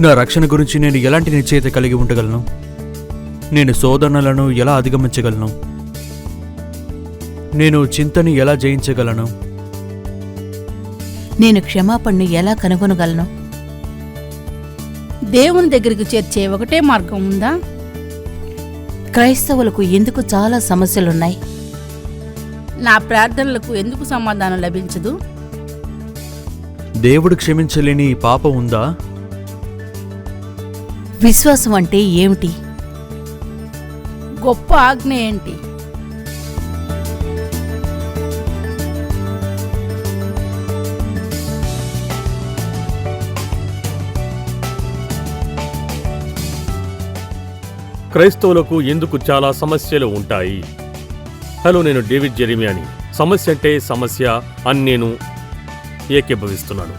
నా రక్షణ గురించి నేను ఎలాంటి నిశ్చయిత కలిగి ఉండగలను? నేను శోధనలను ఎలా అధిగమించగలను? నేను చింతని ఎలా జయించగలను? నేను క్షమాపణను ఎలా కనుగొనగలను? దేవుని దగ్గరికి చేర్చే ఒకటే మార్గం ఉందా? క్రైస్తవులకు ఎందుకు చాలా సమస్యలున్నాయి? నా ప్రార్థనలకు ఎందుకు సమాధానం లభించదు? దేవుడు క్షమించలేని పాప ఉందా? విశ్వాసం అంటే ఏమిటి? గొప్ప ఆజ్ఞ ఏంటి? క్రైస్తవులకు ఎందుకు చాలా సమస్యలు ఉంటాయి? హలో నేను డేవిడ్ జెరిమియాని. సమస్య అంటే సమస్య అని నేను ఏకీభవిస్తున్నాను.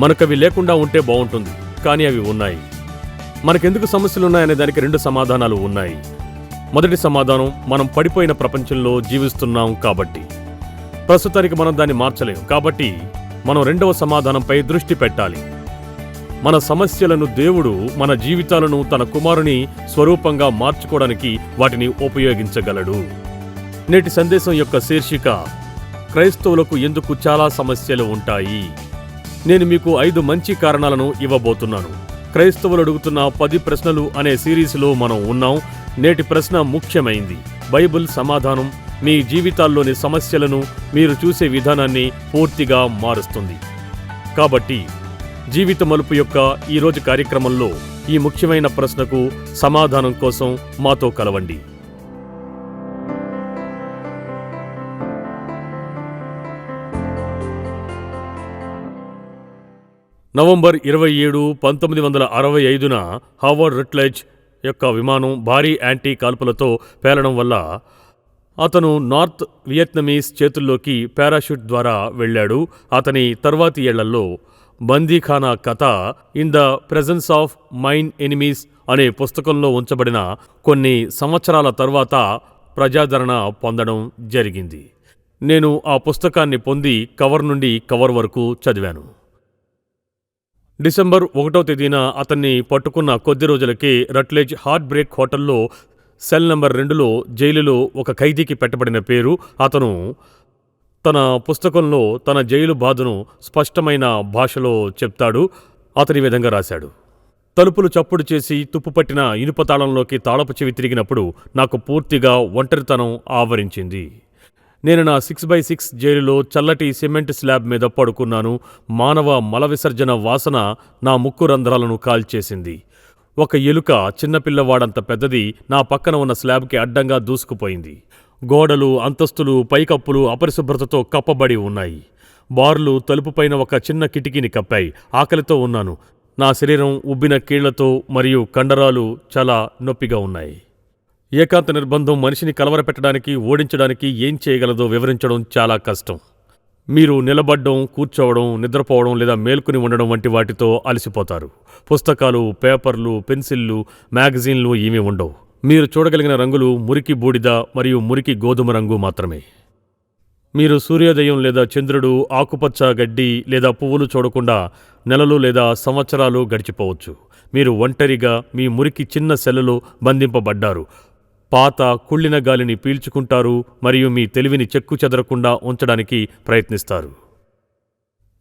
మనకవి లేకుండా ఉంటే బాగుంటుంది కానీ అవి ఉన్నాయి. మనకెందుకు సమస్యలు ఉన్నాయనే దానికి రెండు సమాధానాలు ఉన్నాయి. మొదటి సమాధానం మనం పడిపోయిన ప్రపంచంలో జీవిస్తున్నాం కాబట్టి. ప్రస్తుతానికి మనం దాన్ని మార్చలేం. కాబట్టి మనం రెండవ సమాధానంపై దృష్టి పెట్టాలి. మన సమస్యలను దేవుడు మన జీవితాలను తన కుమారుని స్వరూపంగా మార్చుకోవడానికి వాటిని ఉపయోగించగలడు. నేటి సందేశం యొక్క శీర్షిక క్రైస్తవులకు ఎందుకు చాలా సమస్యలు ఉంటాయి? నేను మీకు ఐదు మంచి కారణాలను ఇవ్వబోతున్నాను. క్రైస్తవులు అడుగుతున్న పది ప్రశ్నలు అనే సిరీస్లో మనం ఉన్నాం. నేటి ప్రశ్న ముఖ్యమైంది. బైబిల్ సమాధానం మీ జీవితాల్లోని సమస్యలను మీరు చూసే విధానాన్ని పూర్తిగా మారుస్తుంది. కాబట్టి జీవిత మలుపు యొక్క ఈరోజు కార్యక్రమంలో ఈ ముఖ్యమైన ప్రశ్నకు సమాధానం కోసం మాతో కలవండి. నవంబర్ ఇరవై ఏడు పంతొమ్మిది వందల అరవై ఐదున హావర్డ్ రిట్లెజ్ యొక్క విమానం భారీ యాంటీ కాల్పులతో పేలడం వల్ల అతను నార్త్ వియత్నమీస్ చేతుల్లోకి పారాషూట్ ద్వారా వెళ్ళాడు. అతని తర్వాతి ఏళ్ళలో బందీఖానా కథ in the presence of mine enemies అనే పుస్తకంలో ఉంచబడిన కొన్ని సంవత్సరాల తర్వాత ప్రజాదరణ పొందడం జరిగింది. నేను ఆ పుస్తకాన్ని పొంది కవర్ నుండి కవర్ వరకు చదివాను. డిసెంబర్ ఒకటో తేదీన అతన్ని పట్టుకున్న కొద్ది రోజులకే రట్లేజ్ హార్ట్ బ్రేక్ హోటల్లో సెల్ నంబర్ రెండులో జైలులో ఒక ఖైదీకి పెట్టబడిన పేరు అతను. తన పుస్తకంలో తన జైలు బాధను స్పష్టమైన భాషలో చెప్తాడు. అతని విధంగా రాశాడు. తలుపులు చప్పుడు చేసి తుప్పుపట్టిన ఇనుప తాళంలోకి తాళపు చెవి తిరిగినప్పుడు నాకు పూర్తిగా ఒంటరితనం ఆవరించింది. నేను నా సిక్స్ బై సిక్స్ జైలులో చల్లటి సిమెంట్ స్లాబ్ మీద పడుకున్నాను. మానవ మల విసర్జన వాసన నా ముక్కు రంధ్రాలను కాల్చేసింది. ఒక ఎలుక చిన్నపిల్లవాడంత పెద్దది నా పక్కన ఉన్న స్లాబ్కి అడ్డంగా దూసుకుపోయింది. గోడలు అంతస్తులు పైకప్పులు అపరిశుభ్రతతో కప్పబడి ఉన్నాయి. బార్లు తలుపుపైన ఒక చిన్న కిటికీని కప్పాయి. ఆకలితో ఉన్నాను. నా శరీరం ఉబ్బిన కీళ్ళతో మరియు కండరాలు చాలా నొప్పిగా ఉన్నాయి. ఏకాంత నిర్బంధం మనిషిని కలవరపెట్టడానికి ఓడించడానికి ఏం చేయగలదో వివరించడం చాలా కష్టం. మీరు నిలబడ్డం కూర్చోవడం నిద్రపోవడం లేదా మేల్కొని ఉండడం వంటి వాటితో అలసిపోతారు. పుస్తకాలు పేపర్లు పెన్సిళ్ళు మ్యాగజైన్లు ఏమీ ఉండవు. మీరు చూడగలిగిన రంగులు మురికి బూడిద మరియు మురికి గోధుమ రంగు మాత్రమే. మీరు సూర్యోదయం లేదా చంద్రుడు ఆకుపచ్చ గడ్డి లేదా పువ్వులు చూడకుండా నెలలు లేదా సంవత్సరాలు గడిచిపోవచ్చు. మీరు ఒంటరిగా మీ మురికి చిన్న సెల్లలో బంధింపబడ్డారు. పాత కుళ్ళిన గాలిని పీల్చుకుంటారు మరియు మీ తెలివిని చెక్కు చెదరకుండా ఉంచడానికి ప్రయత్నిస్తారు.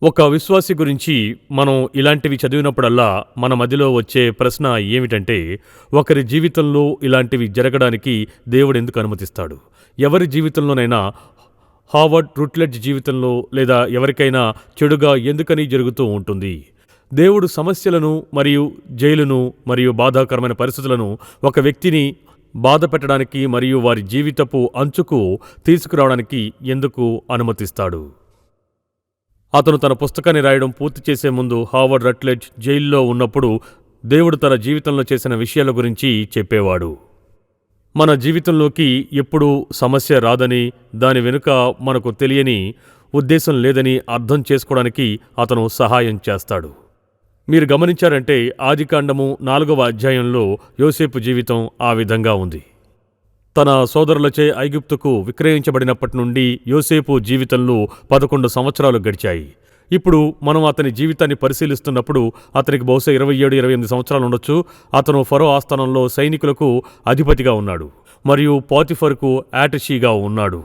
ఒక విశ్వాసి గురించి మనం ఇలాంటివి చదివినప్పుడల్లా మన మదిలో వచ్చే ప్రశ్న ఏమిటంటే ఒకరి జీవితంలో ఇలాంటివి జరగడానికి దేవుడు ఎందుకు అనుమతిస్తాడు? ఎవరి జీవితంలోనైనా హావర్డ్ రుట్లెడ్జ్ జీవితంలో లేదా ఎవరికైనా చెడుగా ఎందుకని జరుగుతూ ఉంటుంది? దేవుడు సమస్యలను మరియు జైలును మరియు బాధాకరమైన పరిస్థితులను ఒక వ్యక్తిని బాధ పెట్టడానికి మరియు వారి జీవితపు అంచుకు తీసుకురావడానికి ఎందుకు అనుమతిస్తాడు? అతను తన పుస్తకాన్ని రాయడం పూర్తి చేసే ముందు హార్వర్డ్ రట్లెడ్జ్ జైల్లో ఉన్నప్పుడు దేవుడు తన జీవితంలో చేసిన విషయాల గురించి చెప్పేవాడు. మన జీవితంలోకి ఎప్పుడూ సమస్య రాదని దాని వెనుక మనకు తెలియని ఉద్దేశం లేదని అర్థం చేసుకోవడానికి అతను సహాయం చేస్తాడు. మీరు గమనించారంటే ఆదికాండము నాలుగవ అధ్యాయంలో యోసేపు జీవితం ఆ విధంగా ఉంది. తన సోదరులచే ఐగుప్తుకు విక్రయించబడినప్పటి నుండి యోసేపు జీవితంలో పదకొండు సంవత్సరాలు గడిచాయి. ఇప్పుడు మనం అతని జీవితాన్ని పరిశీలిస్తున్నప్పుడు అతనికి బహుశా ఇరవై ఏడు ఇరవై ఎనిమిది సంవత్సరాలు ఉండొచ్చు. అతను ఫరో ఆస్థానంలో సైనికులకు అధిపతిగా ఉన్నాడు మరియు పాతిఫర్కు యాటషీగా ఉన్నాడు.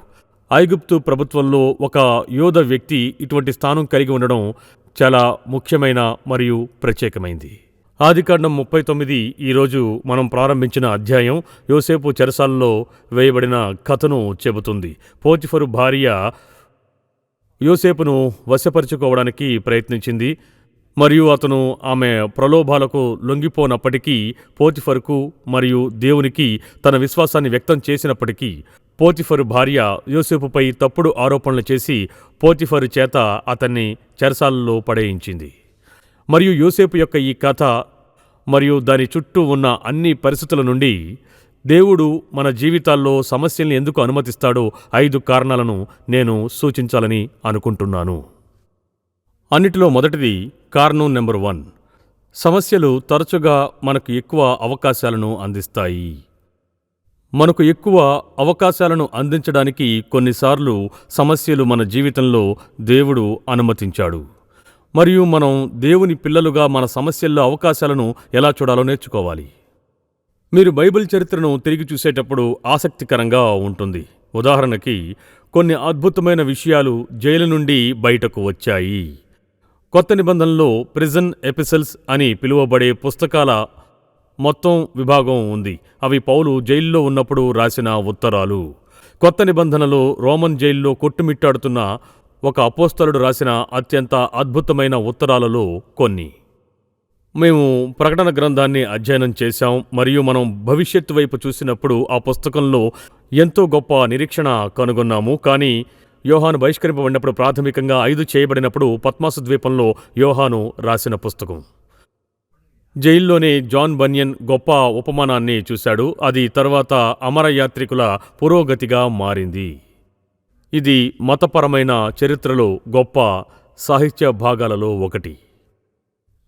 ఐగుప్తు ప్రభుత్వంలో ఒక యోధ వ్యక్తి ఇటువంటి స్థానం కలిగి ఉండడం చాలా ముఖ్యమైన మరియు ప్రత్యేకమైంది. ఆదికాండం ముప్పై తొమ్మిది ఈరోజు మనం ప్రారంభించిన అధ్యాయం యోసేపు చెరసాలలో వేయబడిన కథను చెబుతుంది. పోతిఫరు భార్య యోసేపును వశపరుచుకోవడానికి ప్రయత్నించింది. మరియు అతను ఆమె ప్రలోభాలకు లొంగిపోనప్పటికీ పోతిఫర్కు మరియు దేవునికి తన విశ్వాసాన్ని వ్యక్తం చేసినప్పటికీ పోతిఫరు భార్య యోసేపుపై తప్పుడు ఆరోపణలు చేసి పోతిఫరు చేత అతన్ని చెరసాలలో పడేయించింది. మరియు యోసేపు యొక్క ఈ కథ మరియు దాని చుట్టూ ఉన్న అన్ని పరిస్థితుల నుండి దేవుడు మన జీవితాల్లో సమస్యల్ని ఎందుకు అనుమతిస్తాడో ఐదు కారణాలను నేను సూచించాలని అనుకుంటున్నాను. అన్నిటిలో మొదటిది కారణం నెంబర్ వన్. సమస్యలు తరచుగా మనకు ఎక్కువ అవకాశాలను అందిస్తాయి. మనకు ఎక్కువ అవకాశాలను అందించడానికి కొన్నిసార్లు సమస్యలు మన జీవితంలో దేవుడు అనుమతించాడు. మరియు మనం దేవుని పిల్లలుగా మన సమస్యల్లో అవకాశాలను ఎలా చూడాలో నేర్చుకోవాలి. మీరు బైబిల్ చరిత్రను తిరిగి చూసేటప్పుడు ఆసక్తికరంగా ఉంటుంది. ఉదాహరణకి కొన్ని అద్భుతమైన విషయాలు జైలు నుండి బయటకు వచ్చాయి. కొత్త నిబంధనలో ప్రిజన్ ఎపిసల్స్ అని పిలువబడే పుస్తకాల మొత్తం విభాగం ఉంది. అవి పౌలు జైల్లో ఉన్నప్పుడు రాసిన ఉత్తరాలు. కొత్త నిబంధనలో రోమన్ జైల్లో కొట్టుమిట్టాడుతున్న ఒక అపోస్తలుడు రాసిన అత్యంత అద్భుతమైన ఉత్తరాలలో కొన్ని. మేము ప్రకటన గ్రంథాన్ని అధ్యయనం చేశాం. మరియు మనం భవిష్యత్తు వైపు చూసినప్పుడు ఆ పుస్తకంలో ఎంతో గొప్ప నిరీక్షణ కనుగొన్నాము. కానీ యోహాను బహిష్కరింపబడినప్పుడు ప్రాథమికంగా ఐదు చేయబడినప్పుడు పద్మాసు ద్వీపంలో యోహాను రాసిన పుస్తకం. జైల్లోనే జాన్ బన్యన్ గొప్ప ఉపమానాన్ని చూశాడు. అది తర్వాత అమరయాత్రికుల పురోగతిగా మారింది. ఇది మతపరమైన చరిత్రలో గొప్ప సాహిత్య భాగాలలో ఒకటి.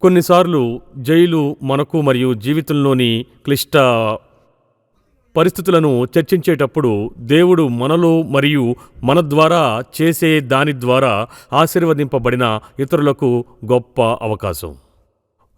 కొన్నిసార్లు జైలు మనకు మరియు జీవితంలోని క్లిష్ట పరిస్థితులను చర్చించేటప్పుడు దేవుడు మనలో మరియు మన ద్వారా చేసే దాని ద్వారా ఆశీర్వదింపబడిన ఇతరులకు గొప్ప అవకాశం.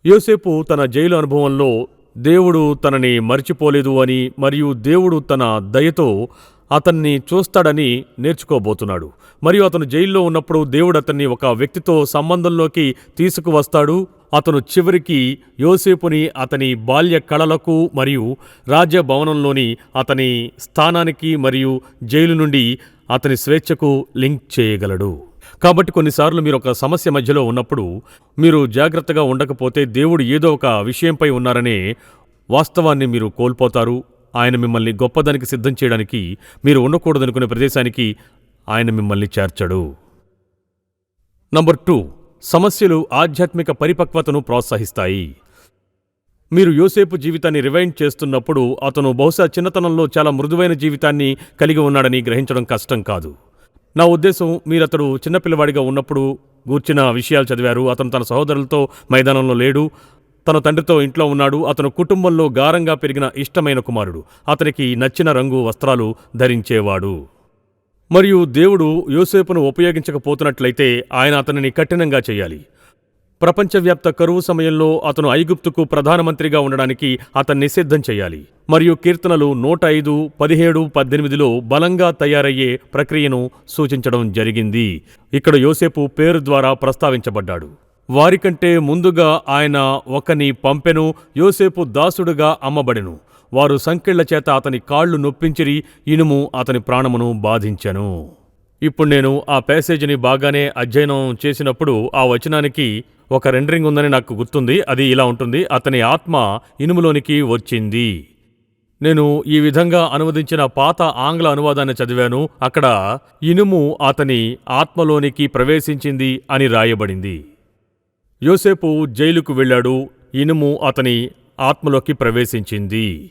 యోసేపు తన జైలు అనుభవంలో దేవుడు తనని మర్చిపోలేదు అని మరియు దేవుడు తన దయతో అతన్ని చూస్తాడని నేర్చుకోబోతున్నాడు. మరియు అతను జైల్లో ఉన్నప్పుడు దేవుడు అతన్ని ఒక వ్యక్తితో సంబంధంలోకి తీసుకువస్తాడు. అతను చివరికి యోసేపుని అతని బాల్య కళలకు మరియు రాజ్యభవనంలోని అతని స్థానానికి మరియు జైలు నుండి అతని స్వేచ్ఛకు లింక్ చేయగలడు. కాబట్టి కొన్నిసార్లు మీరు ఒక సమస్య మధ్యలో ఉన్నప్పుడు మీరు జాగ్రత్తగా ఉండకపోతే దేవుడు ఏదో ఒక విషయంపై ఉన్నారనే వాస్తవాన్ని మీరు కోల్పోతారు. ఆయన మిమ్మల్ని గొప్పదానికి సిద్ధం చేయడానికి మీరు ఉండకూడదనుకునే ప్రదేశానికి ఆయన మిమ్మల్ని చేర్చడు. Number two. సమస్యలు ఆధ్యాత్మిక పరిపక్వతను ప్రోత్సహిస్తాయి. మీరు యోసేపు జీవితాన్ని రివైండ్ చేస్తున్నప్పుడు అతను బహుశా చిన్నతనంలో చాలా మృదువైన జీవితాన్ని కలిగి ఉన్నాడని గ్రహించడం కష్టం కాదు. నా ఉద్దేశం మీరు అతడు చిన్నపిల్లవాడిగా ఉన్నప్పుడు గూర్చిన విషయాలు చదివారు. అతను తన సహోదరులతో మైదానంలో లేడు. తన తండ్రితో ఇంట్లో ఉన్నాడు. అతను కుటుంబంలో గారంగా పెరిగిన ఇష్టమైన కుమారుడు. అతనికి నచ్చిన రంగు వస్త్రాలు ధరించేవాడు. మరియు దేవుడు యోసేపును ఉపయోగించకపోతున్నట్లయితే ఆయన అతనిని కఠినంగా చేయాలి. ప్రపంచవ్యాప్త కరువు సమయంలో అతను ఐగుప్తుకు ప్రధానమంత్రిగా ఉండడానికి అతన్ని సిద్ధం చేయాలి. మరియు కీర్తనలు నూట ఐదు పదిహేడు పద్దెనిమిదిలో బలంగా తయారయ్యే ప్రక్రియను సూచించడం జరిగింది. ఇక్కడ యోసేపు పేరు ద్వారా ప్రస్తావించబడ్డాడు. వారికంటే ముందుగా ఆయన ఒకని పంపెను యోసేపు దాసుడుగా అమ్మబడెను. వారు సంకెళ్ళ చేత అతని కాళ్ళు నొప్పించిరి ఇనుము అతని ప్రాణమును బాధించెను. ఇప్పుడు నేను ఆ ప్యాసేజ్ని బాగానే అధ్యయనం చేసినప్పుడు ఆ వచనానికి ఒక రెండరింగ్ ఉందని నాకు గుర్తుంది. అది ఇలా ఉంటుంది. అతని ఆత్మ ఇనుములోనికి వచ్చింది. నేను ఈ విధంగా అనువదించిన పాత ఆంగ్ల అనువాదాన్ని చదివాను. అక్కడ ఇనుము అతని ఆత్మలోనికి ప్రవేశించింది అని రాయబడింది. యోసేపు జైలుకు వెళ్ళాడు. ఇనుము అతని ఆత్మలోకి ప్రవేశించింది.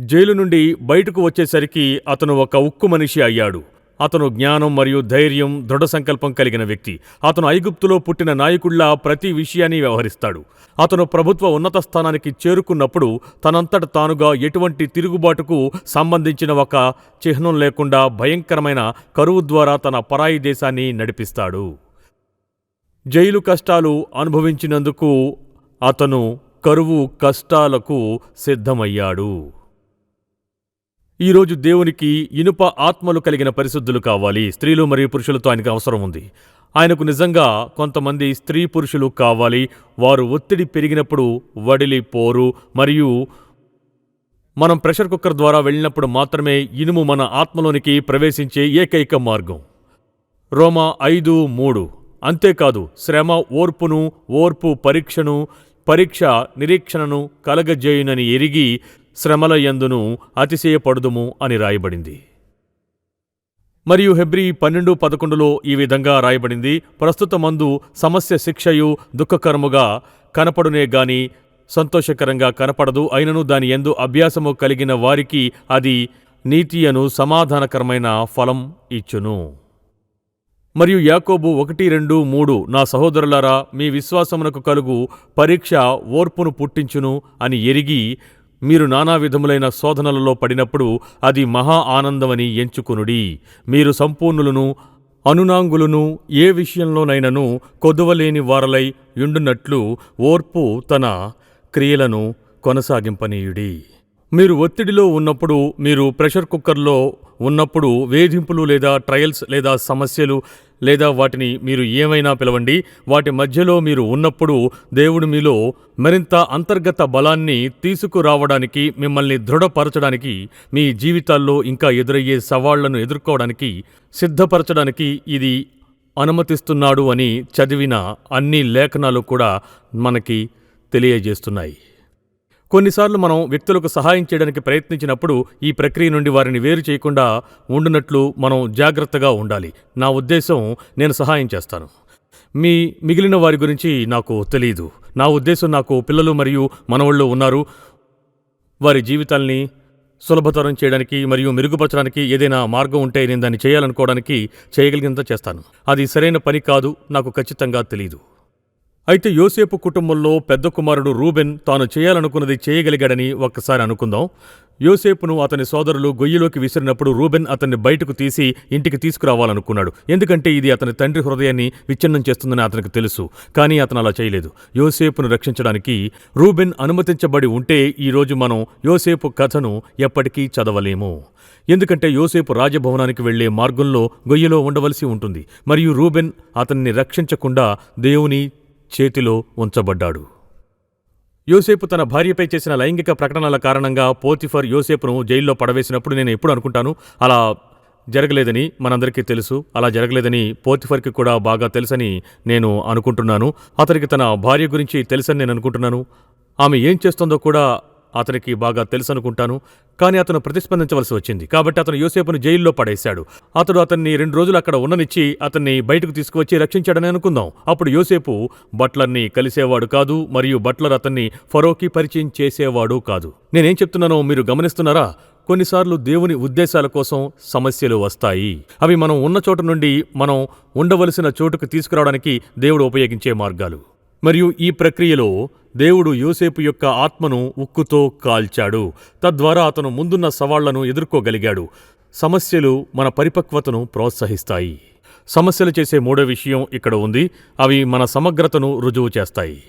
జైలు నుండి బయటకు వచ్చేసరికి అతను ఒక ఉక్కు మనిషి అయ్యాడు. అతను జ్ఞానం మరియు ధైర్యం దృఢ సంకల్పం కలిగిన వ్యక్తి. అతను ఐగుప్తులో పుట్టిన నాయకుల్లా ప్రతి విషయాన్ని వ్యవహరిస్తాడు. అతను ప్రభుత్వ ఉన్నత స్థానానికి చేరుకున్నప్పుడు తనంతట తానుగా ఎటువంటి తిరుగుబాటుకు సంబంధించిన ఒక చిహ్నం లేకుండా భయంకరమైన కరువు ద్వారా తన పరాయి దేశాన్ని నడిపిస్తాడు. జైలు కష్టాలు అనుభవించినందుకు అతను కరువు కష్టాలకు సిద్ధమయ్యాడు. ఈరోజు దేవునికి ఇనుప ఆత్మలు కలిగిన పరిశుద్ధులు కావాలి. స్త్రీలు మరియు పురుషులతో ఆయనకు అవసరం ఉంది. ఆయనకు నిజంగా కొంతమంది స్త్రీ పురుషులు కావాలి. వారు ఒత్తిడి పెరిగినప్పుడు వడిలిపోరు మరియు మనం ప్రెషర్ కుక్కర్ ద్వారా వెళ్ళినప్పుడు మాత్రమే ఇనుము మన ఆత్మలోనికి ప్రవేశించే ఏకైక మార్గం. రోమా ఐదు మూడు. అంతేకాదు శ్రమ ఓర్పును ఓర్పు పరీక్షను పరీక్ష నిరీక్షణను కలగజేయునని ఎరిగి శ్రమల యందును అతిశయపడుదుము అని రాయబడింది. మరియు హెబ్రి పన్నెండు పదకొండులో ఈ విధంగా రాయబడింది ప్రస్తుతమందు సమస్య శిక్షయు దుఃఖకరముగా కనపడునే గాని సంతోషకరంగా కనపడదు అయినను దాని ఎందు అభ్యాసము కలిగిన వారికి అది నీతియను సమాధానకరమైన ఫలం ఇచ్చును. మరియు యాకోబు ఒకటి రెండు మూడు నా సహోదరులారా మీ విశ్వాసమునకు కలుగు పరీక్ష ఓర్పును పుట్టించును అని ఎరిగి మీరు నానా విధములైన శోధనలలో పడినప్పుడు అది మహా ఆనందమని ఎంచుకునుడి. మీరు సంపూర్ణులను అనునాంగులను ఏ విషయంలోనైనను కొదువలేని వారలై యుండునట్లు ఓర్పు తన క్రియలను కొనసాగింపనీయుడి. మీరు ఒత్తిడిలో ఉన్నప్పుడు మీరు ప్రెషర్ కుక్కర్లో ఉన్నప్పుడు వేధింపులు లేదా ట్రయల్స్ లేదా సమస్యలు లేదా వాటిని మీరు ఏమైనా పిలవండి వాటి మధ్యలో మీరు ఉన్నప్పుడు దేవుడు మీలో మరింత అంతర్గత బలాన్ని తీసుకురావడానికి మిమ్మల్ని దృఢపరచడానికి మీ జీవితాల్లో ఇంకా ఎదురయ్యే సవాళ్ళను ఎదుర్కోవడానికి సిద్ధపరచడానికి ఇది అనుమతిస్తున్నాడు అని చదివిన అన్ని లేఖనాలు కూడా మనకి తెలియజేస్తున్నాయి. కొన్నిసార్లు మనం వ్యక్తులకు సహాయం చేయడానికి ప్రయత్నించినప్పుడు ఈ ప్రక్రియ నుండి వారిని వేరు చేయకుండా ఉండునట్లు మనం జాగ్రత్తగా ఉండాలి. నా ఉద్దేశం నేను సహాయం చేస్తాను. మీ మిగిలిన వారి గురించి నాకు తెలియదు నా ఉద్దేశం నాకు పిల్లలు మరియు మనవళ్ళు ఉన్నారు. వారి జీవితాల్ని సులభతరం చేయడానికి మరియు మెరుగుపరచడానికి ఏదైనా మార్గం ఉంటే నేను దాన్ని చేయాలనుకోవడానికి చేయగలిగినంత చేస్తాను. అది సరైన పని కాదు నాకు ఖచ్చితంగా తెలియదు అయితే యోసేపు కుటుంబంలో పెద్ద కుమారుడు రూబెన్ తాను చేయాలనుకున్నది చేయగలిగాడని ఒక్కసారి అనుకుందాం. యోసేపును అతని సోదరులు గొయ్యిలోకి విసిరినప్పుడు రూబెన్ అతన్ని బయటకు తీసి ఇంటికి తీసుకురావాలనుకున్నాడు. ఎందుకంటే ఇది అతని తండ్రి హృదయాన్ని విచ్ఛిన్నం చేస్తుందని అతనికి తెలుసు. కానీ అతను అలా చేయలేదు. యోసేపును రక్షించడానికి రూబెన్ అనుమతించబడి ఉంటే ఈరోజు మనం యోసేపు కథను ఎప్పటికీ చదవలేము. ఎందుకంటే యోసేపు రాజభవనానికి వెళ్ళే మార్గంలో గొయ్యిలో ఉండవలసి ఉంటుంది. మరియు రూబెన్ అతన్ని రక్షించకుండా దేవుని చేతిలో ఉంచబడ్డాడు. యోసేపు తన భార్యపై చేసిన లైంగిక ప్రకటనల కారణంగా పోతిఫర్ యోసేపును జైల్లో పడవేసినప్పుడు నేను ఎప్పుడు అనుకుంటాను? అలా జరగలేదని మనందరికీ తెలుసు. అలా జరగలేదని పోతిఫర్కి కూడా బాగా తెలుసని నేను అనుకుంటున్నాను. అతనికి తన భార్య గురించి తెలుసని నేను అనుకుంటున్నాను. ఆమె ఏం చేస్తుందో కూడా అతనికి బాగా తెలుసు అనుకుంటాను కానీ అతను ప్రతిస్పందించవలసి వచ్చింది. కాబట్టి అతను యోసేపును జైల్లో పడేశాడు. అతడు అతన్ని రెండు రోజులు అక్కడ ఉండనిచ్చి అతన్ని బయటకు తీసుకువచ్చి రక్షించాడని అనుకుందాం. అప్పుడు యోసేపు బట్లర్ని కలిసేవాడు కాదు మరియు బట్లర్ అతన్ని ఫరోకి పరిచయం చేసేవాడు కాదు. నేనేం చెప్తున్నానో మీరు గమనిస్తున్నారా? కొన్నిసార్లు దేవుని ఉద్దేశాల కోసం సమస్యలు వస్తాయి. అవి మనం ఉన్న చోటు నుండి మనం ఉండవలసిన చోటుకు తీసుకురావడానికి దేవుడు ఉపయోగించే మార్గాలు. మరియు ఈ ప్రక్రియలో దేవుడు యోసేపు యొక్క ఆత్మను ఉక్కుతో కాల్చాడు. తద్వారా అతను ముందున్న సవాళ్ళను ఎదుర్కోగలిగాడు. సమస్యలు మన పరిపక్వతను ప్రోత్సహిస్తాయి. సమస్యలు చేసే మూడో విషయం ఇక్కడ ఉంది. అవి మన సమగ్రతను రుజువు చేస్తాయి.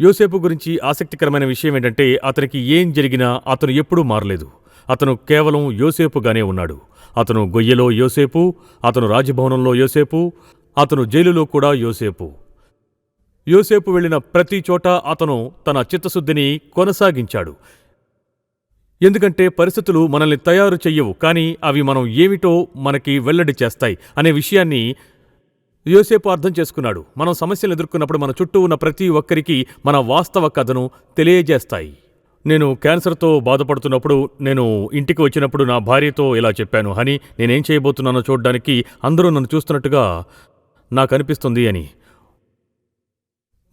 యోసేపు గురించి ఆసక్తికరమైన విషయం ఏంటంటే అతనికి ఏం జరిగినా అతను ఎప్పుడూ మారలేదు. అతను కేవలం యోసేపుగానే ఉన్నాడు. అతను గొయ్యలో యోసేపు అతను రాజభవనంలో యోసేపు అతను జైలులో కూడా యోసేపు. యోసేపు వెళ్ళిన ప్రతి చోట అతను తన చిత్తశుద్ధిని కొనసాగించాడు. ఎందుకంటే పరిస్థితులు మనల్ని తయారు చెయ్యవు కానీ అవి మనం ఏమిటో మనకి వెల్లడి చేస్తాయి అనే విషయాన్ని యోసేపు అర్థం చేసుకున్నాడు. మనం సమస్యలు ఎదుర్కొన్నప్పుడు మన చుట్టూ ఉన్న ప్రతి ఒక్కరికి మన వాస్తవ కథను తెలియజేస్తాయి. నేను క్యాన్సర్తో బాధపడుతున్నప్పుడు నేను ఇంటికి వచ్చినప్పుడు నా భార్యతో ఇలా చెప్పాను హని నేనేం చేయబోతున్నానో చూడడానికి అందరూ నన్ను చూస్తున్నట్టుగా నాకు అనిపిస్తుంది అని.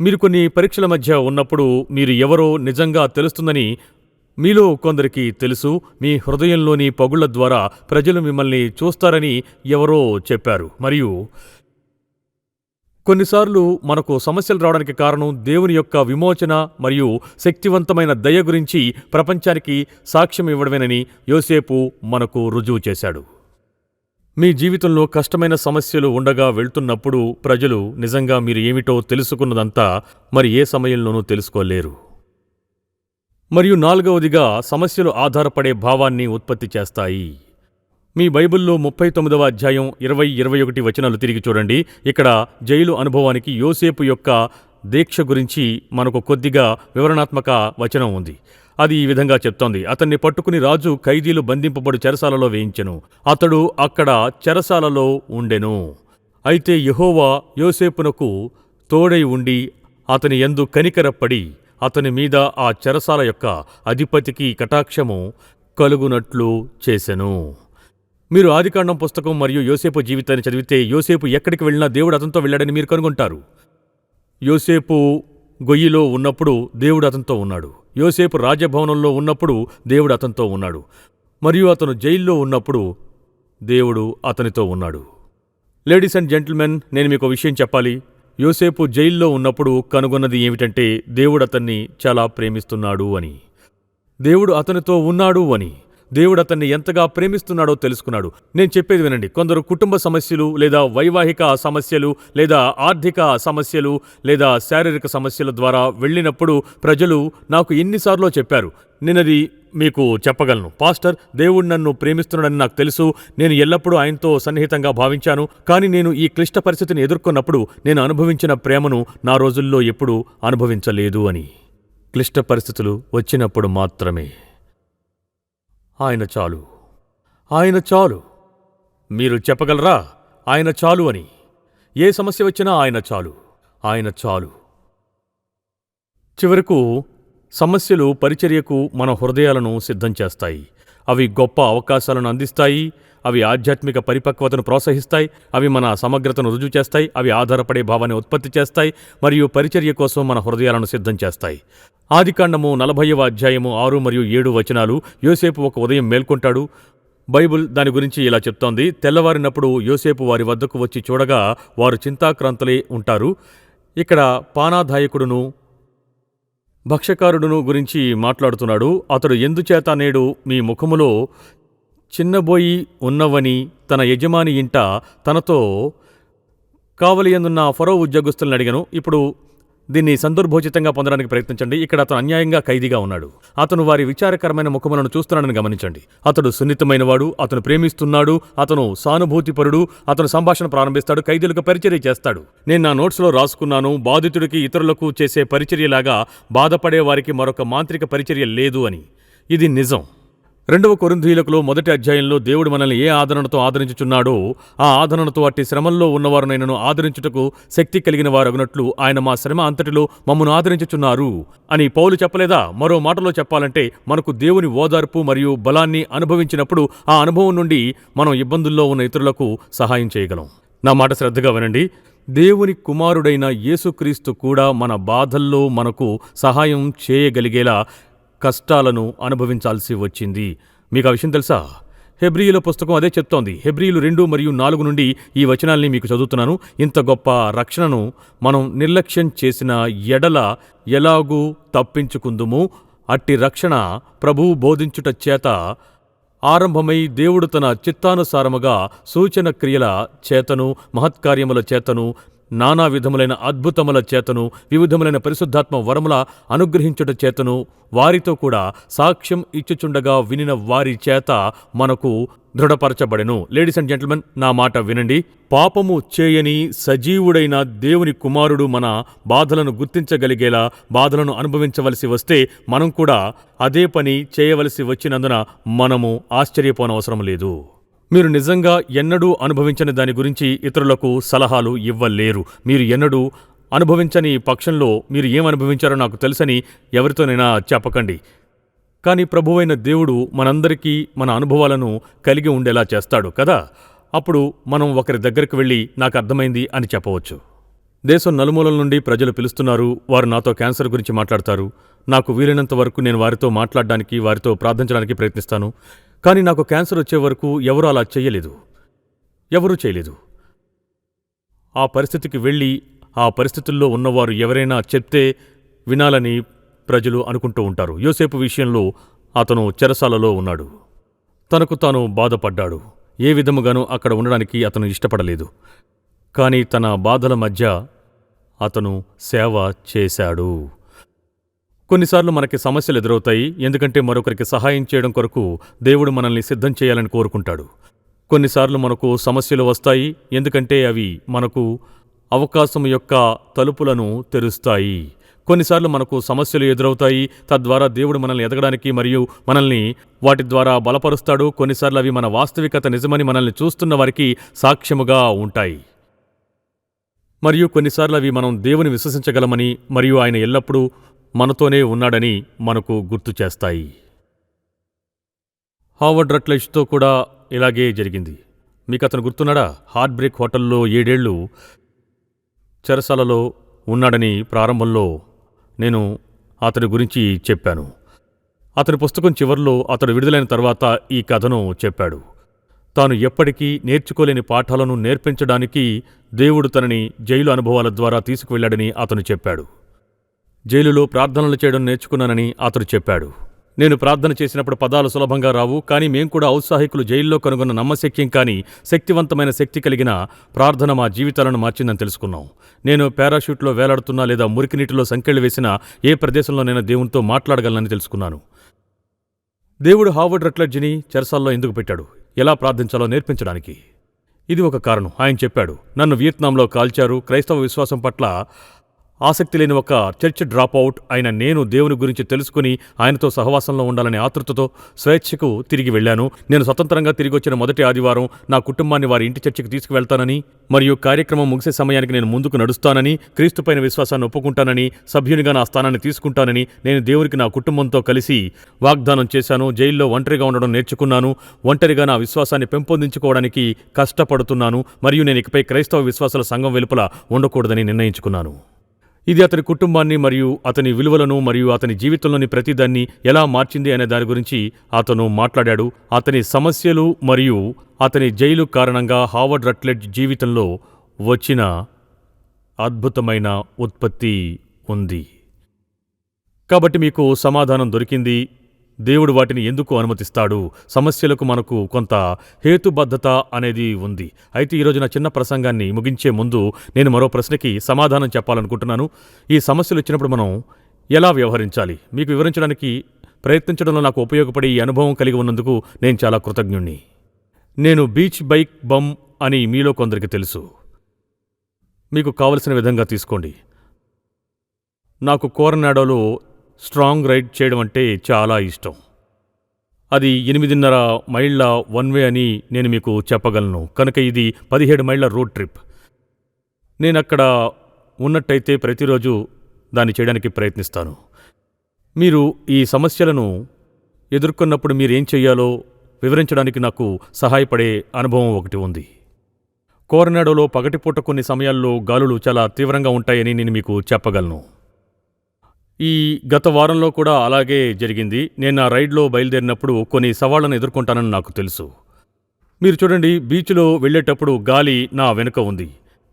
మీరు కొన్ని పరీక్షల మధ్య ఉన్నప్పుడు మీరు ఎవరో నిజంగా తెలుస్తుందని మీలో కొందరికి తెలుసు. మీ హృదయంలోని పగుళ్ళ ద్వారా ప్రజలు మిమ్మల్ని చూస్తారని ఎవరో చెప్పారు. మరియు కొన్నిసార్లు మనకు సమస్యలు రావడానికి కారణం దేవుని యొక్క విమోచన మరియు శక్తివంతమైన దయ గురించి ప్రపంచానికి సాక్ష్యం ఇవ్వడమేనని యోసేపు మనకు రుజువు చేశాడు. మీ జీవితంలో కష్టమైన సమస్యలు ఉండగా వెళ్తున్నప్పుడు ప్రజలు నిజంగా మీరు ఏమిటో తెలుసుకున్నదంతా మరి ఏ సమయంలోనూ తెలుసుకోలేరు. మరియు నాలుగవదిగా సమస్యలు ఆధారపడే భావాన్ని ఉత్పత్తి చేస్తాయి. మీ బైబిల్లో ముప్పై తొమ్మిదవ అధ్యాయం ఇరవై ఇరవై ఒకటి వచనాలు తిరిగి చూడండి. ఇక్కడ జైలు అనుభవానికి యోసేపు యొక్క దీక్ష గురించి మనకు కొద్దిగా వివరణాత్మక వచనం ఉంది. అది ఈ విధంగా చెప్తోంది. అతన్ని పట్టుకుని రాజు ఖైదీలు బంధింపబడు చెరసాలలో వేయించెను. అతడు అక్కడ చెరసాలలో ఉండెను. అయితే యెహోవా యోసేపునకు తోడై ఉండి అతని యందు కనికరపడి అతని మీద ఆ చెరసాల యొక్క అధిపతికి కటాక్షము కలుగునట్లు చేసెను. మీరు ఆదికాండం పుస్తకం మరియు యోసేపు జీవితాన్ని చదివితే యోసేపు ఎక్కడికి వెళ్ళినా దేవుడు అతనితో వెళ్ళాడని మీరు కనుగొంటారు. యోసేపు గొయ్యిలో ఉన్నప్పుడు దేవుడు అతనితో ఉన్నాడు. యోసేపు రాజభవనంలో ఉన్నప్పుడు దేవుడు అతనితో ఉన్నాడు. మరియు అతను జైల్లో ఉన్నప్పుడు దేవుడు అతనితో ఉన్నాడు. లేడీస్ అండ్ జెంటిల్మెన్ నేను మీకు విషయం చెప్పాలి. యోసేపు జైల్లో ఉన్నప్పుడు కనుగొన్నది ఏమిటంటే దేవుడు అతన్ని చాలా ప్రేమిస్తున్నాడు అని. దేవుడు అతనితో ఉన్నాడు అని. దేవుడు అతన్ని ఎంతగా ప్రేమిస్తున్నాడో తెలుసుకున్నాడు. నేను చెప్పేది వినండి. కొందరు కుటుంబ సమస్యలు లేదా వైవాహిక సమస్యలు లేదా ఆర్థిక సమస్యలు లేదా శారీరక సమస్యల ద్వారా వెళ్ళినప్పుడు ప్రజలు నాకు ఎన్నిసార్లు చెప్పారు. నేనది మీకు చెప్పగలను. పాస్టర్ దేవుడు నన్ను ప్రేమిస్తున్నాడని నాకు తెలుసు. నేను ఎల్లప్పుడూ ఆయనతో సన్నిహితంగా భావించాను. కానీ నేను ఈ క్లిష్ట పరిస్థితిని ఎదుర్కొన్నప్పుడు నేను అనుభవించిన ప్రేమను నా రోజుల్లో ఎప్పుడూ అనుభవించలేదు అని. క్లిష్ట పరిస్థితులు వచ్చినప్పుడు మాత్రమే. ఆయన చాలు. ఆయన చాలు. మీరు చెప్పగలరా? ఆయన చాలు అని. ఏ సమస్య వచ్చినా ఆయన చాలు. ఆయన చాలు. చివరకు సమస్యలు పరిచర్యకు మన హృదయాలను సిద్ధం చేస్తాయి. అవి గొప్ప అవకాశాలను అందిస్తాయి. అవి ఆధ్యాత్మిక పరిపక్వతను ప్రోత్సహిస్తాయి అవి మన సమగ్రతను రుజువు చేస్తాయి అవి ఆధారపడే భావాన్ని ఉత్పత్తి చేస్తాయి మరియు పరిచర్య కోసం మన హృదయాలను సిద్ధం చేస్తాయి. ఆదికాండము నలభైవ అధ్యాయము ఆరు మరియు ఏడు వచనాలు యోసేపు ఒక ఉదయం మేల్కొంటాడు. బైబిల్ దాని గురించి ఇలా చెప్తోంది తెల్లవారినప్పుడు యోసేపు వారి వద్దకు వచ్చి చూడగా వారు చింతాక్రాంతులే ఉంటారు. ఇక్కడ పానాదాయకుడును భక్ష్యకారుడును గురించి మాట్లాడుతున్నాడు. అతడు ఎందుచేత నేడు మీ ముఖములో చిన్నబోయి ఉన్నవని తన యజమాని ఇంట తనతో కావలియందున్న ఫరో ఉద్యోగస్తులను అడిగాను. ఇప్పుడు దీన్ని సందర్భోచితంగా పొందడానికి ప్రయత్నించండి. ఇక్కడ అతను అన్యాయంగా ఖైదీగా ఉన్నాడు. అతను వారి విచారకరమైన ముఖములను చూస్తున్నాడని గమనించండి. అతడు సున్నితమైనవాడు అతను ప్రేమిస్తున్నాడు అతను సానుభూతిపరుడు అతను సంభాషణ ప్రారంభిస్తాడు ఖైదీలకు పరిచర్య చేస్తాడు. నేను నా నోట్స్లో రాసుకున్నాను బాధితుడికి ఇతరులకు చేసే పరిచర్యలాగా బాధపడే వారికి మరొక మాంత్రిక పరిచర్య లేదు అని. ఇది నిజం. రెండవ కొరింథీయులకులో మొదటి అధ్యాయంలో దేవుడు మనల్ని ఏ ఆదరణతో ఆదరించుచున్నాడో ఆ ఆదరణతో అట్టి శ్రమల్లో ఉన్నవారునైనను ఆదరించుటకు శక్తి కలిగిన వారగునట్లు ఆయన మా శ్రమ అంతటిలో మమ్మను ఆదరించుచున్నారు అని పౌలు చెప్పలేదా? మరో మాటలో చెప్పాలంటే మనకు దేవుని ఓదార్పు మరియు బలాన్ని అనుభవించినప్పుడు ఆ అనుభవం నుండి మనం ఇబ్బందుల్లో ఉన్న ఇతరులకు సహాయం చేయగలం. నా మాట శ్రద్ధగా వినండి. దేవుని కుమారుడైన యేసుక్రీస్తు కూడా మన బాధల్లో మనకు సహాయం చేయగలిగేలా కష్టాలను అనుభవించాల్సి వచ్చింది. మీకు ఆ విషయం తెలుసా? హెబ్రియుల పుస్తకం అదే చెప్తోంది. హెబ్రియులు రెండు మరియు నాలుగు నుండి ఈ వచనాల్ని మీకు చదువుతున్నాను. ఇంత గొప్ప రక్షణను మనం నిర్లక్ష్యం చేసిన ఎడల ఎలాగూ తప్పించుకుందుము? అట్టి రక్షణ ప్రభువు బోధించుట చేత ఆరంభమై దేవుడు తన చిత్తానుసారముగా సూచన క్రియల చేతను మహత్కార్యముల చేతను నానా విధములైన అద్భుతముల చేతను వివిధములైన పరిశుద్ధాత్మ వరముల అనుగ్రహించుట చేతను వారితో కూడా సాక్ష్యం ఇచ్చుచుండగా వినిన వారి చేత మనకు దృఢపరచబడెను. లేడీస్ అండ్ జెంటిల్మెన్ నా మాట వినండి. పాపము చేయని సజీవుడైన దేవుని కుమారుడు మన బాధలను గుర్తించగలిగేలా బాధలను అనుభవించవలసి వస్తే మనం కూడా అదే పని చేయవలసి వచ్చినందున మనము ఆశ్చర్యపోనవసరం లేదు. మీరు నిజంగా ఎన్నడూ అనుభవించని దాని గురించి ఇతరులకు సలహాలు ఇవ్వలేరు. మీరు ఎన్నడూ అనుభవించని పక్షంలో మీరు ఏం అనుభవించారో నాకు తెలుసని ఎవరితోనైనా చెప్పకండి. కానీ ప్రభువైన దేవుడు మనందరికీ మన అనుభవాలను కలిగి ఉండేలా చేస్తాడు కదా? అప్పుడు మనం ఒకరి దగ్గరికి వెళ్ళి నాకు అర్థమైంది అని చెప్పవచ్చు. దేశం నలుమూలల నుండి ప్రజలు పిలుస్తున్నారు వారు నాతో క్యాన్సర్ గురించి మాట్లాడతారు. నాకు వీలైనంత వరకు నేను వారితో మాట్లాడడానికి వారితో ప్రార్థించడానికి ప్రయత్నిస్తాను. కానీ నాకు క్యాన్సర్ వచ్చే వరకు ఎవరూ అలా చేయలేదు. ఎవరూ చేయలేదు. ఆ పరిస్థితికి వెళ్ళి ఆ పరిస్థితుల్లో ఉన్నవారు ఎవరైనా చెప్తే వినాలని ప్రజలు అనుకుంటూ ఉంటారు. యోసేపు విషయంలో అతను చెరసాలలో ఉన్నాడు. తనకు తాను బాధపడ్డాడు. ఏ విధముగానూ అక్కడ ఉండడానికి అతను ఇష్టపడలేదు. కానీ తన బాధల మధ్య అతను సేవ చేశాడు. కొన్నిసార్లు మనకి సమస్యలు ఎదురవుతాయి ఎందుకంటే మరొకరికి సహాయం చేయడం కొరకు దేవుడు మనల్ని సిద్ధం చేయాలని కోరుకుంటాడు. కొన్నిసార్లు మనకు సమస్యలు వస్తాయి ఎందుకంటే అవి మనకు అవకాశం యొక్క తలుపులను తెరుస్తాయి. కొన్నిసార్లు మనకు సమస్యలు ఎదురవుతాయి తద్వారా దేవుడు మనల్ని ఎదగడానికి మరియు మనల్ని వాటి ద్వారా బలపరుస్తాడు. కొన్నిసార్లు అవి మన వాస్తవికత నిజమని మనల్ని చూస్తున్న వారికి సాక్ష్యముగా ఉంటాయి. మరియు కొన్నిసార్లు అవి మనం దేవుని విశ్వసించగలమని మరియు ఆయన ఎల్లప్పుడూ మనతోనే ఉన్నాడని మనకు గుర్తు చేస్తాయి. హావర్డ్ రట్లెజ్తో కూడా ఇలాగే జరిగింది. మీకు అతను గుర్తున్నాడా? హార్ట్ బ్రేక్ హోటల్లో ఏడేళ్ళు చెరసాలలో ఉన్నాడని ప్రారంభంలో నేను అతని గురించి చెప్పాను. అతని పుస్తకం చివర్లో అతడు విడుదలైన తర్వాత ఈ కథను చెప్పాడు. తాను ఎప్పటికీ నేర్చుకోలేని పాఠాలను నేర్పించడానికి దేవుడు తనని జైలు అనుభవాల ద్వారా తీసుకువెళ్ళాడని అతను చెప్పాడు. జైలులో ప్రార్థనలు చేయడం నేర్చుకున్నానని అతడు చెప్పాడు. నేను ప్రార్థన చేసినప్పుడు పదాలు సులభంగా రావు కానీ మేం కూడా ఔత్సాహికులు జైల్లో కనుగొన్న నమ్మశక్యం కానీ శక్తివంతమైన శక్తి కలిగిన ప్రార్థన మా జీవితాలను మార్చిందని తెలుసుకున్నాం. నేను పారాషూట్లో వేలాడుతున్నా లేదా మురికి నీటిలో సంకెళ్ళు వేసిన ఏ ప్రదేశంలో నేను దేవునితో మాట్లాడగలనని తెలుసుకున్నాను. దేవుడు హావర్డ్ రట్లెడ్జిని చెరసాల్లో ఎందుకు పెట్టాడు? ఎలా ప్రార్థించాలో నేర్పించడానికి. ఇది ఒక కారణం. ఆయన చెప్పాడు నన్ను వియత్నాంలో కాల్చారు క్రైస్తవ విశ్వాసం పట్ల ఆసక్తి లేని ఒక చర్చ్ డ్రాప్ అవుట్ అయిన నేను దేవుని గురించి తెలుసుకుని ఆయనతో సహవాసంలో ఉండాలనే ఆతృతతో స్వేచ్ఛకు తిరిగి వెళ్ళాను. నేను స్వతంత్రంగా తిరిగి వచ్చిన మొదటి ఆదివారం నా కుటుంబాన్ని వారి ఇంటి చర్చికి తీసుకువెళ్తానని మరియు కార్యక్రమం ముగిసే సమయానికి నేను ముందుకు నడుస్తానని క్రీస్తుపైన విశ్వాసాన్ని ఒప్పుకుంటానని సభ్యునిగా నా స్థానాన్ని తీసుకుంటానని నేను దేవునికి నా కుటుంబంతో కలిసి వాగ్దానం చేశాను. జైల్లో ఒంటరిగా ఉండడం నేర్చుకున్నాను. ఒంటరిగా నా విశ్వాసాన్ని పెంపొందించుకోవడానికి కష్టపడుతున్నాను. మరియు నేను ఇకపై క్రైస్తవ విశ్వాసాల సంఘం వెలుపల ఉండకూడదని నిర్ణయించుకున్నాను. ఇది అతని కుటుంబాన్ని మరియు అతని విలువలను మరియు అతని జీవితంలోని ప్రతిదాన్ని ఎలా మార్చింది అనే దాని గురించి అతను మాట్లాడాడు. అతని సమస్యలు మరియు అతని జైలు కారణంగా హావర్డ్ రట్లెడ్ జీవితంలో వచ్చిన అద్భుతమైన ఉత్పత్తి ఉంది. కాబట్టి మీకు సమాధానం దొరికింది. దేవుడు వాటిని ఎందుకు అనుమతిస్తాడు? సమస్యలకు మనకు కొంత హేతుబద్ధత అనేది ఉంది. అయితే ఈరోజు నా చిన్న ప్రసంగాన్ని ముగించే ముందు నేను మరో ప్రశ్నకి సమాధానం చెప్పాలనుకుంటున్నాను. ఈ సమస్యలు వచ్చినప్పుడు మనం ఎలా వ్యవహరించాలి? మీకు వివరించడానికి ప్రయత్నించడంలో నాకు ఉపయోగపడే ఈ అనుభవం కలిగి ఉన్నందుకు నేను చాలా కృతజ్ఞుణ్ణి. నేను బీచ్ బైక్ బమ్ అని మీలో కొందరికి తెలుసు. మీకు కావలసిన విధంగా తీసుకోండి. నాకు కోరనాడోలో స్ట్రాంగ్ రైడ్ చేయడం అంటే చాలా ఇష్టం. అది ఎనిమిదిన్నర మైళ్ళ వన్ వే అని నేను మీకు చెప్పగలను. కనుక ఇది పదిహేడు మైళ్ళ రోడ్ ట్రిప్. నేను అక్కడ ఉన్నట్టయితే ప్రతిరోజు దాన్ని చేయడానికి ప్రయత్నిస్తాను. మీరు ఈ సమస్యలను ఎదుర్కొన్నప్పుడు మీరేం చెయ్యాలో వివరించడానికి నాకు సహాయపడే అనుభవం ఒకటి ఉంది. కోరనాడోలో పగటిపూట కొన్ని సమయాల్లో గాలులు చాలా తీవ్రంగా ఉంటాయని నేను మీకు చెప్పగలను. ఈ గత వారంలో కూడా అలాగే జరిగింది. నేను ఆ రైడ్లో బయలుదేరినప్పుడు కొన్ని సవాళ్ళను ఎదుర్కొంటానని నాకు తెలుసు. మీరు చూడండి బీచ్లో వెళ్ళేటప్పుడు గాలి నా వెనుక ఉంది.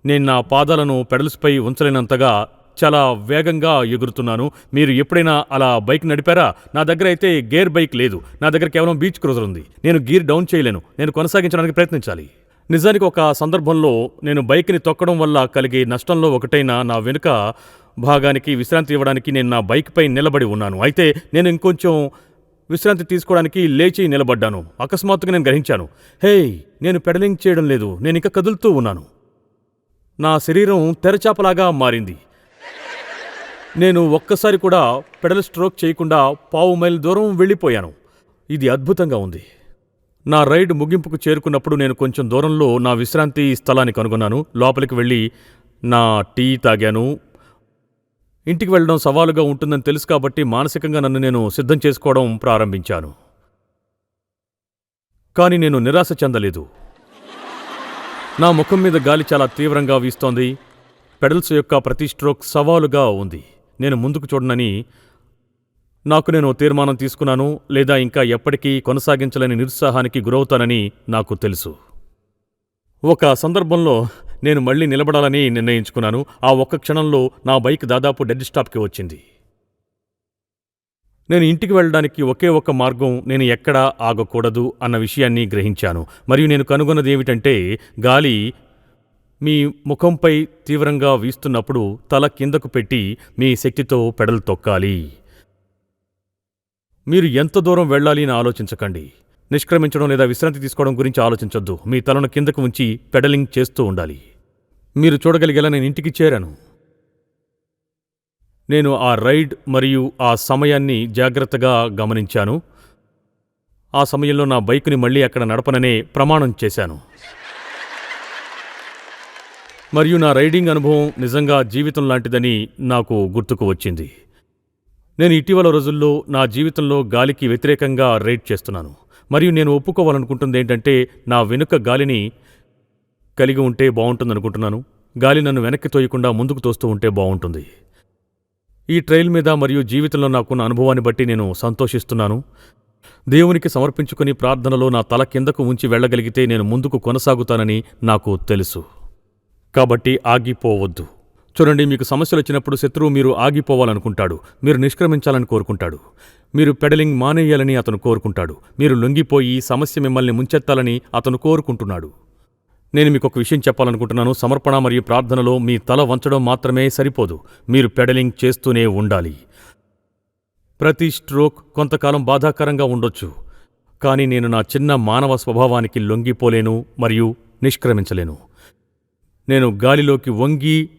నేను నా పాదాలను పెడల్స్పై ఉంచలేనంతగా చాలా వేగంగా ఎగురుతున్నాను. మీరు ఎప్పుడైనా అలా బైక్ నడిపారా? నా దగ్గర అయితే గేర్ బైక్ లేదు. నా దగ్గర కేవలం బీచ్ క్రూజర్ ఉంది. నేను గీర్ డౌన్ చేయలేను. నేను కొనసాగించడానికి ప్రయత్నించాలి. నిజానికి ఒక సందర్భంలో నేను బైక్ని తొక్కడం వల్ల కలిగే నష్టంలో ఒకటైన నా వెనుక భాగానికి విశ్రాంతి ఇవ్వడానికి నేను నా బైక్పై నిలబడి ఉన్నాను. అయితే నేను ఇంకొంచెం విశ్రాంతి తీసుకోవడానికి లేచి నిలబడ్డాను. అకస్మాత్తుగా నేను గ్రహించాను. హే నేను పెడలింగ్ చేయడం లేదు. నేను ఇంకా కదులుతూ ఉన్నాను. నా శరీరం తెరచాపలాగా మారింది. నేను ఒక్కసారి కూడా పెడల్ స్ట్రోక్ చేయకుండా పావు మైల్ దూరం వెళ్ళిపోయాను. ఇది అద్భుతంగా ఉంది. నా రైడ్ ముగింపుకు చేరుకున్నప్పుడు నేను కొంచెం దూరంలో నా విశ్రాంతి స్థలాన్ని కనుగొన్నాను. లోపలికి వెళ్ళి నా టీ తాగాను. ఇంటికి వెళ్ళడం సవాలుగా ఉంటుందని తెలుసు కాబట్టి మానసికంగా నన్ను నేను సిద్ధం చేసుకోవడం ప్రారంభించాను. కానీ నేను నిరాశ చెందలేదు. నా ముఖం మీద గాలి చాలా తీవ్రంగా వీస్తోంది. పెడల్స్ యొక్క ప్రతి స్ట్రోక్ సవాలుగా ఉంది. నేను ముందుకు చూడనని నాకు నేను తీర్మానం తీసుకున్నాను లేదా ఇంకా ఎప్పటికీ కొనసాగించలేని నిరుత్సాహానికి గురవుతానని నాకు తెలుసు. ఒక సందర్భంలో నేను మళ్ళీ నిలబడాలని నిర్ణయించుకున్నాను. ఆ ఒక్క క్షణంలో నా బైక్ దాదాపు డెడ్ స్టాప్కి వచ్చింది. నేను ఇంటికి వెళ్ళడానికి ఒకే ఒక్క మార్గం నేను ఎక్కడా ఆగకూడదు అన్న విషయాన్ని గ్రహించాను. మరియు నేను కనుగొన్నది ఏమిటంటే గాలి మీ ముఖంపై తీవ్రంగా వీస్తున్నప్పుడు తల కిందకు పెట్టి మీ శక్తితో పెడలు తొక్కాలి. మీరు ఎంత దూరం వెళ్ళాలి అని ఆలోచించకండి. నిష్క్రమించడం లేదా విశ్రాంతి తీసుకోవడం గురించి ఆలోచించొద్దు. మీ తలను కిందకు ఉంచి పెడలింగ్ చేస్తూ ఉండాలి. మీరు చూడగలిగేలా నేను ఇంటికి చేరాను. నేను ఆ రైడ్ మరియు ఆ సమయాన్ని జాగ్రత్తగా గమనించాను. ఆ సమయంలో నా బైకుని మళ్ళీ అక్కడ నడపననే ప్రమాణం చేశాను. మరియు నా రైడింగ్ అనుభవం నిజంగా జీవితం లాంటిదని నాకు గుర్తుకు వచ్చింది. నేను ఇటీవల రోజుల్లో నా జీవితంలో గాలికి వ్యతిరేకంగా రైడ్ చేస్తున్నాను. మరియు నేను ఒప్పుకోవాలనుకుంటుంది ఏంటంటే నా వెనుక గాలిని కలిగి ఉంటే బాగుంటుందనుకుంటున్నాను గాలి నన్ను వెనక్కి తోయకుండా ముందుకు తోస్తూ ఉంటే బాగుంటుంది ఈ ట్రైల్ మీద మరియు జీవితంలో నాకున్న అనుభవాన్ని బట్టి నేను సంతోషిస్తున్నాను. దేవునికి సమర్పించుకుని ప్రార్థనలో నా తల కిందకు ఉంచి వెళ్ళగలిగితే నేను ముందుకు కొనసాగుతానని నాకు తెలుసు. కాబట్టి ఆగిపోవద్దు. చూడండి మీకు సమస్యలు వచ్చినప్పుడు శత్రువు మీరు ఆగిపోవాలనుకుంటాడు. మీరు నిష్క్రమించాలని కోరుకుంటాడు. మీరు పెడలింగ్ మానేయాలని అతను కోరుకుంటాడు. మీరు లొంగిపోయి సమస్య మిమ్మల్ని ముంచెత్తాలని అతను కోరుకుంటున్నాడు. నేను మీకు ఒక విషయం చెప్పాలనుకుంటున్నాను. సమర్పణ మరియు ప్రార్థనలో మీ తల వంచడం మాత్రమే సరిపోదు. మీరు పెడలింగ్ చేస్తూనే ఉండాలి. ప్రతి స్ట్రోక్ కొంతకాలం బాధాకరంగా ఉండొచ్చు. కానీ నేను నా చిన్న మానవ స్వభావానికి లొంగిపోలేను మరియు నిష్క్రమించలేను. నేను గాలిలోకి వంగి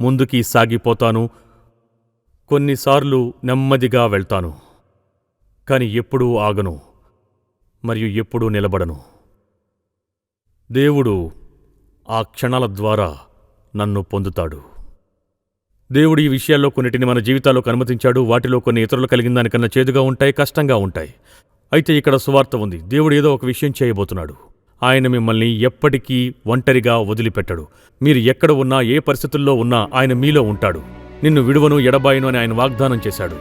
ముందుకి సాగిపోతాను. కొన్నిసార్లు నెమ్మదిగా వెళ్తాను. కాని ఎప్పుడూ ఆగను. మరియు ఎప్పుడూ నిలబడను. దేవుడు ఆ క్షణాల ద్వారా నన్ను పొందుతాడు. దేవుడు ఈ విషయాల్లో కొన్నిటిని మన జీవితాల్లోకి అనుమతించాడు. వాటిలో కొన్ని ఇతరులు కలిగిన దానికన్నా చేదుగా ఉంటాయి కష్టంగా ఉంటాయి. అయితే ఇక్కడ సువార్త ఉంది. దేవుడు ఏదో ఒక విషయం చేయబోతున్నాడు. ఆయన మిమ్మల్ని ఎప్పటికీ ఒంటరిగా వదిలిపెట్టడు. మీరు ఎక్కడ ఉన్నా ఏ పరిస్థితుల్లో ఉన్నా ఆయన మీలో ఉంటాడు. నిన్ను విడువను ఎడబాయను అని ఆయన వాగ్దానం చేశాడు.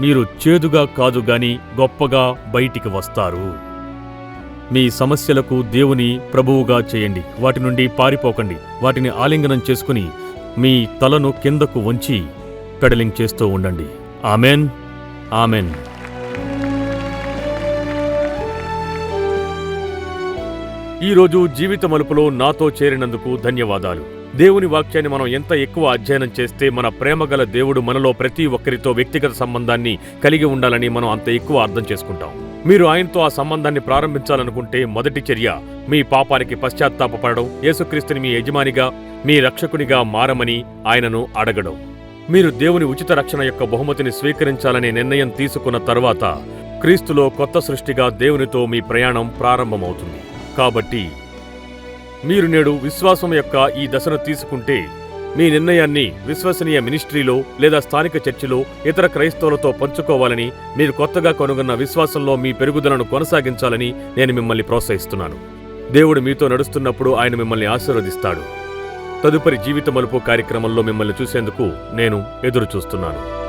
మీరు చేదుగా కాదు గాని గొప్పగా బయటికి వస్తారు. మీ సమస్యలకు దేవుని ప్రభువుగా చేయండి. వాటి నుండి పారిపోకండి. వాటిని ఆలింగనం చేసుకుని మీ తలను కిందకు వంచి పెడలింగ్ చేస్తూ ఉండండి. ఆమెన్. ఆమెన్. ఈరోజు జీవిత మలుపులో నాతో చేరినందుకు ధన్యవాదాలు. దేవుని వాక్యాన్ని మనం ఎంత ఎక్కువ అధ్యయనం చేస్తే మన ప్రేమగల దేవుడు మనలో ప్రతి ఒక్కరితో వ్యక్తిగత సంబంధాన్ని కలిగి ఉండాలని మనం అంత ఎక్కువ అర్థం చేసుకుంటాం. మీరు ఆయనతో ఆ సంబంధాన్ని ప్రారంభించాలనుకుంటే మొదటి చర్య మీ పాపానికి పశ్చాత్తాపపడడం యేసుక్రీస్తుని మీ యజమానిగా మీ రక్షకునిగా మారమని ఆయనను అడగడం. మీరు దేవుని ఉచిత రక్షణ యొక్క బహుమతిని స్వీకరించాలనే నిర్ణయం తీసుకున్న తర్వాత క్రీస్తులో కొత్త సృష్టిగా దేవునితో మీ ప్రయాణం ప్రారంభమవుతుంది. కాబట్టి మీరు నేడు విశ్వాసం యొక్క ఈ దశను తీసుకుంటే మీ నిర్ణయాన్ని విశ్వసనీయ మినిస్ట్రీలో లేదా స్థానిక చర్చిలో ఇతర క్రైస్తవులతో పంచుకోవాలని మీరు కొత్తగా కనుగొన్న విశ్వాసంలో మీ పెరుగుదలను కొనసాగించాలని నేను మిమ్మల్ని ప్రోత్సహిస్తున్నాను. దేవుడు మీతో నడుస్తున్నప్పుడు ఆయన మిమ్మల్ని ఆశీర్వదిస్తాడు. తదుపరి జీవిత మలుపు కార్యక్రమంలో మిమ్మల్ని చూసేందుకు నేను ఎదురు చూస్తున్నాను